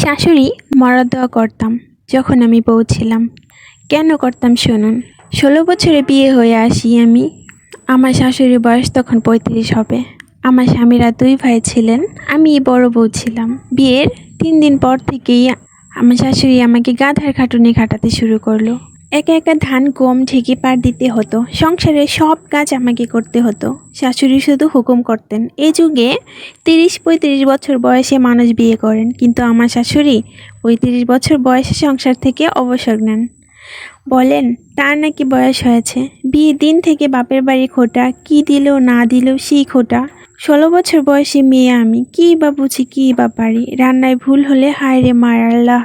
শাশুড়ি মরার দোয়া করতাম যখন আমি পৌঁছিলাম কেন করতাম শুনুন। ষোলো বছরে বিয়ে হয়ে আসি আমি। আমার শাশুড়ির বয়স তখন পঁয়ত্রিশ হবে। আমার স্বামীরা দুই ভাই ছিলেন। আমি বড় বউ ছিলাম। বিয়ের তিন দিন পর থেকেই আমার শাশুড়ি আমাকে গাধার খাটুনি খাটাতে শুরু করল। একা একা ধান গম, ঢেকে পার দিতে হতো। সংসারের সব কাজ আমাকে করতে হতো। শাশুড়ি শুধু হুকুম করতেন এই যুগে তিরিশ পঁয়ত্রিশ বছর বয়সে মানুষ বিয়ে করেন, কিন্তু আমার শাশুড়ি পঁয়ত্রিশ বছর বয়সে সংসার থেকে অবসর নেন। বলেন, তার নাকি বয়স হয়েছে। বিয়ে দিন থেকে বাপের বাড়ি খোটা, কি দিলেও না দিল সেই খোটা। ষোলো বছর বয়সী মেয়ে আমি, কী বা বুঝি, কী বা পারি। রান্নায় ভুল হলে হায় রে মার আল্লাহ।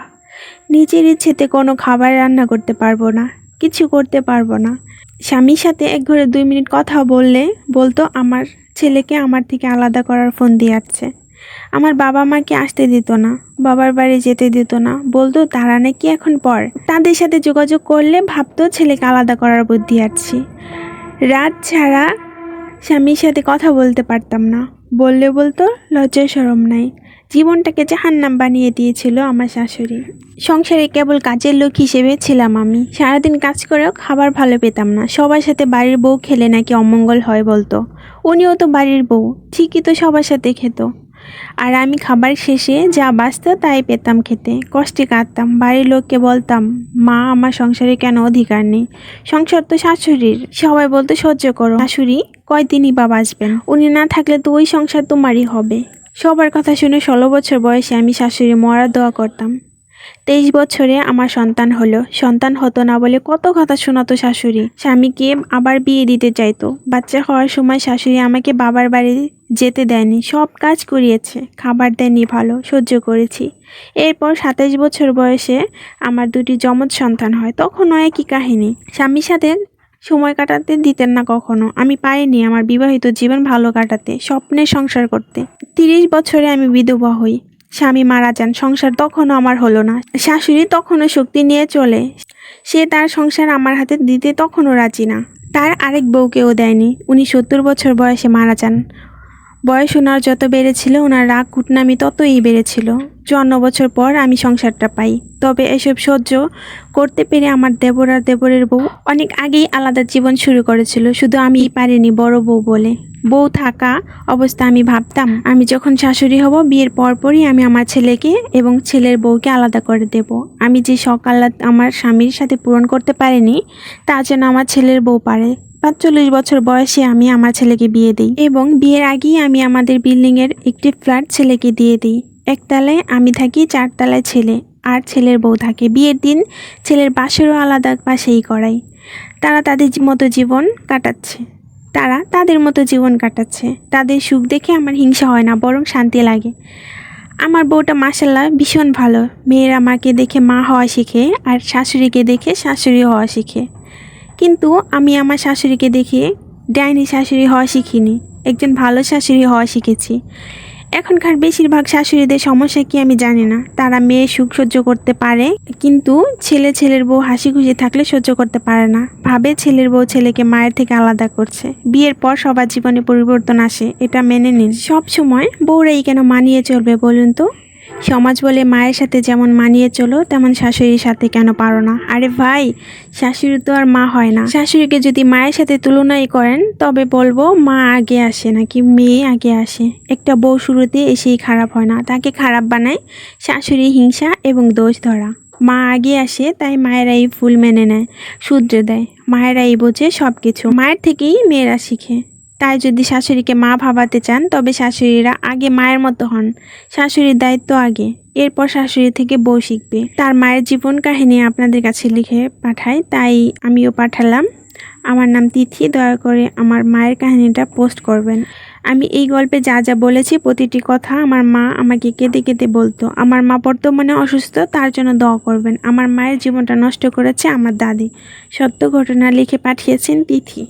নিজের ইচ্ছেতে কোনো খাবার রান্না করতে পারব না, কিছু করতে পারব না। স্বামীর সাথে এক ঘরে দুই মিনিট কথা বললে, বলতো আমার ছেলেকে আমার থেকে আলাদা করার ফোন দিয়ে আসছে। আমার বাবা মাকে আসতে দিত না, বাবার বাড়ি যেতে দিত না, বলতো তারা নাকি এখন পর। তাদের সাথে যোগাযোগ করলে ভাবতো ছেলেকে আলাদা করার বুদ্ধি আসছি রাত ছাড়া স্বামীর সাথে কথা বলতে পারতাম না, বললে বলতো লজ্জা সরম নাই। জীবনটাকে জাহান্নাম বানিয়ে দিয়েছিল আমার শাশুড়ি। সংসারে কেবল কাজের লোক হিসেবে ছিলাম আমি। সারাদিন কাজ করেও খাবার ভালো পেতাম না। সবার সাথে বাড়ির বউ খেলে নাকি অমঙ্গল হয় বলতো। উনিও তো বাড়ির বউ, ঠিকই তো সবার সাথে খেত। আর আমি খাবার শেষে যা বাঁচত তাই পেতাম খেতে। কষ্টে কাঁদতাম। বাড়ির লোককে বলতাম, মা, আমার সংসারে কেন অধিকার নেই? সংসার তো শাশুড়ির। সবাই বলতো, সহ্য করো। শাশুড়ি, কয়দিনই বা বাঁচবেন? উনি না থাকলে তো ওই সংসার তোমারই হবে। সবার কথা শুনে ষোলো বছর বয়সে আমি শাশুড়ি মরার দোয়া করতাম। তেইশ বছরে আমার সন্তান হলো। সন্তান হতো না বলে কত কথা শোনাতো শাশুড়ি। স্বামীকে আবার বিয়ে দিতে চাইতো। বাচ্চা হওয়ার সময় শাশুড়ি আমাকে বাবার বাড়ি যেতে দেয়নি। সব কাজ করিয়েছে। খাবার দেয়নি ভালো, সহ্য করেছি। এরপর সাতাইশ বছর বয়সে আমার দুটি যমজ সন্তান হয়। তখনও একই কাহিনী। স্বামীর সাথে সময় কাটাতে দিতেন না কখনো। আমি পাইনি আমার বিবাহিত জীবন ভালো কাটাতে, স্বপ্নে সংসার করতে। তিরিশ বছরে আমি বিধবা হই। স্বামী মারা যান, সংসার তখনও আমার হলো না। শাশুড়ি তখনও শক্তি নিয়ে চলে। সে তার সংসার আমার হাতে দিতে তখনও রাজি না। তার আরেক বউকেও দেয়নি। উনি সত্তর বছর বয়সে মারা যান। বয়স ওনার যত বেড়েছিল, ওনার রাগ কুটনামি ততই বেড়েছিল। চুয়ান্ন বছর পর আমি সংসারটা পাই। তবে এসব সহ্য করতে পেরে আমার দেবর আর দেবরের বউ অনেক আগেই আলাদা জীবন শুরু করেছিল। শুধু আমি পারিনি, বড় বউ বলে। বউ থাকা অবস্থা আমি ভাবতাম। আমি যখন শাশুড়ি হব, বিয়ের পরপরই আমি আমার ছেলেকে এবং ছেলের বউকে আলাদা করে দেব। আমি যে সকাল আমার স্বামীর সাথে পূরণ করতে পারিনি, তা যেন আমার ছেলের বউ পারে। পাঁচচল্লিশ বছর বয়সে আমি আমার ছেলেকে বিয়ে দিই এবং বিয়ের আগেই আমি আমাদের বিল্ডিংয়ের একটি ফ্ল্যাট ছেলেকে দিয়ে দিই। একতলায় আমি থাকি, চারতলায় ছেলে আর ছেলের বউ থাকে। বিয়ের দিন ছেলের বাসেরও আলাদা পাশেই করাই। তারা তাদের মতো জীবন কাটাচ্ছে। তারা তাদের মতো জীবন কাটাচ্ছে। তাদের সুখ দেখে আমার হিংসা হয় না, বরং শান্তি লাগে। আমার বউটা মাসাল্লাহ ভীষণ ভালো। মেয়েরা মাকে দেখে মা হওয়া শিখে আর শাশুড়িকে দেখে শাশুড়ি হওয়া শিখে। কিন্তু আমি আমার শাশুড়িকে দেখে ডাইনি শাশুড়ি হওয়া শিখিনি। একজন ভালো শাশুড়ি হওয়া শিখেছি। এখনকার বেশিরভাগ শাশুড়িদের সমস্যা কি আমি জানি না। তারা মেয়ে সুখ সহ্য করতে পারে, কিন্তু ছেলে ছেলের বউ হাসি খুশি থাকলে সহ্য করতে পারে না। ভাবে ছেলের বউ ছেলেকে মায়ের থেকে আলাদা করছে। বিয়ের পর সবার জীবনে পরিবর্তন আসে, এটা মেনে নিন। সব সময় বউরাই কেন মানিয়ে চলবে বলুন তো? সমাজ বলে মায়ের সাথে যেমন মানিয়ে চলো, তেমন শাশুড়ির সাথে কেন পারো না? আরে ভাই, শাশুড়ি তো আর মা হয় না। শাশুড়িকে যদি মায়ের সাথে তুলনাই করেন, তবে বলব মা আগে আসে নাকি মেয়ে আগে আসে। একটা বউ শুরুতে এসেই খারাপ হয় না, তাকে খারাপ বানায় শাশুড়ি হিংসা এবং দোষ ধরা। মা আগে আসে, তাই মায়েরাই ফুল মেনে নেয়, শুধরে দেয়। মায়েরাই বোঝে সব কিছু মায়ের থেকেই মেয়েরা শিখে। তাই যদি শাশুড়িকে মা ভাবাতে চান, তবে শাশুড়িরা আগে মায়ের মতো হন। শাশুড়ির দায়িত্ব আগে। এরপর শাশুড়ি থেকে বউ শিখবে। তার মায়ের জীবন কাহিনী আপনাদের কাছে লিখে পাঠাই, তাই আমিও পাঠালাম। আমার নাম তিথি, দয়া করে আমার মায়ের কাহিনীটা পোস্ট করবেন। আমি এই গল্পে যা যা বলেছি, প্রতিটি কথা আমার মা আমাকে কেঁদে কেঁদে বলতো। আমার মা বর্তমানে অসুস্থ, তার জন্য দোয়া করবেন। আমার মায়ের জীবনটা নষ্ট করেছে আমার দাদি। সত্য ঘটনা লিখে পাঠিয়েছেন তিথি।